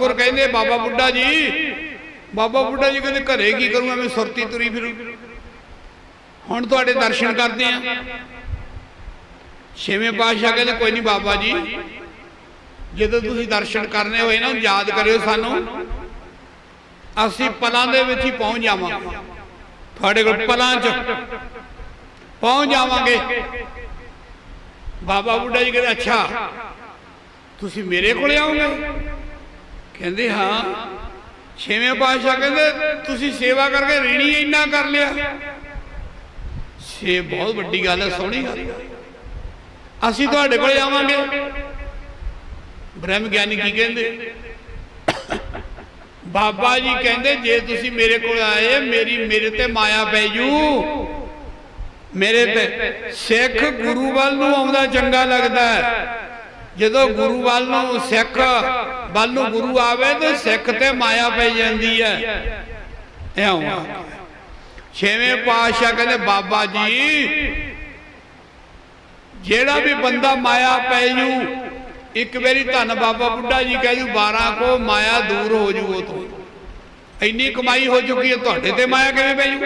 ਹੋਰ ਕਹਿੰਦੇ ਬਾਬਾ ਬੁੱਢਾ ਜੀ, ਬਾਬਾ ਬੁੱਢਾ ਜੀ ਕਹਿੰਦੇ ਘਰੇ ਕੀ ਕਰੂੰਗਾ ਮੈਂ ਸੁਰਤੀ ਤੁਰੀ ਫਿਰੂ। ਹੁਣ ਤੁਹਾਡੇ ਦਰਸ਼ਨ ਕਰਦੇ ਆ। ਛੇਵੇਂ ਪਾਤਸ਼ਾਹ ਕਹਿੰਦੇ, ਕੋਈ ਨਹੀਂ ਬਾਬਾ ਜੀ, ਜਦੋਂ ਤੁਸੀਂ ਦਰਸ਼ਨ ਕਰਨੇ ਹੋਏ ਨਾ, ਯਾਦ ਕਰਿਓ ਸਾਨੂੰ। ਅਸੀਂ ਪਲਾਂ ਦੇ ਵਿੱਚ ਹੀ ਪਹੁੰਚ ਜਾਵਾਂਗੇ। ਤੁਹਾਡੇ ਕੋਲ ਪਲਾਂ 'ਚ ਪਹੁੰਚ ਜਾਵਾਂਗੇ। ਬਾਬਾ ਬੁੱਢਾ ਜੀ ਕਹਿੰਦੇ, ਅੱਛਾ, ਤੁਸੀਂ ਮੇਰੇ ਕੋਲੇ ਆਓਗੇ? ਕਹਿੰਦੇ ਹਾਂ, ਛੇਵੇਂ ਪਾਤਸ਼ਾਹ ਕਹਿੰਦੇ, ਤੁਸੀਂ ਸੇਵਾ ਕਰਕੇ ਰੀਣੀ ਇੰਨਾ ਕਰ ਲਿਆ। ਸੇ ਬਹੁਤ ਵੱਡੀ ਗੱਲ ਹੈ, ਸੋਹਣੀ ਗੱਲ। ਅਸੀਂ ਤੁਹਾਡੇ ਕੋਲ ਆਵਾਂਗੇ। ਬ੍ਰਹਮ ਗਿਆਨੀ ਕੀ ਕਹਿੰਦੇ? ਬਾਬਾ ਜੀ ਕਹਿੰਦੇ, ਜੇ ਤੁਸੀਂ ਮੇਰੇ ਕੋਲ ਆਏ, ਮੇਰੀ, ਮੇਰੇ ਤੇ ਮਾਇਆ ਪੈ ਜੂ। ਮੇਰੇ ਤੇ ਸਿੱਖ ਗੁਰੂ ਵੱਲ ਨੂੰ ਆਉਂਦਾ ਚੰਗਾ ਲੱਗਦਾ ਹੈ। ਜਦੋਂ ਗੁਰੂ ਵੱਲ ਨੂੰ ਸਿੱਖ, ਵੱਲ ਨੂੰ ਗੁਰੂ ਆਵੇ ਤੇ ਸਿੱਖ ਤੇ ਮਾਇਆ ਪੈ ਜਾਂਦੀ ਹੈ। ਇਉਂ ਛੇਵੇਂ ਪਾਤਸ਼ਾਹ ਕਹਿੰਦੇ, ਬਾਬਾ ਜੀ, ਜਿਹੜਾ ਵੀ ਬੰਦਾ ਮਾਇਆ ਪੈ ਜੂ, ਇੱਕ ਵਾਰੀ ਧੰਨ ਬਾਬਾ ਬੁੱਢਾ ਜੀ ਕਹਿ ਜੂ 12 ਕੋ ਮਾਇਆ ਦੂਰ ਹੋ ਜੂ ਉਹ ਤੋਂ। ਇੰਨੀ ਕਮਾਈ ਹੋ ਚੁੱਕੀ ਹੈ, ਤੁਹਾਡੇ ਤੇ ਮਾਇਆ ਕਿਵੇਂ ਪੈ ਜੂ?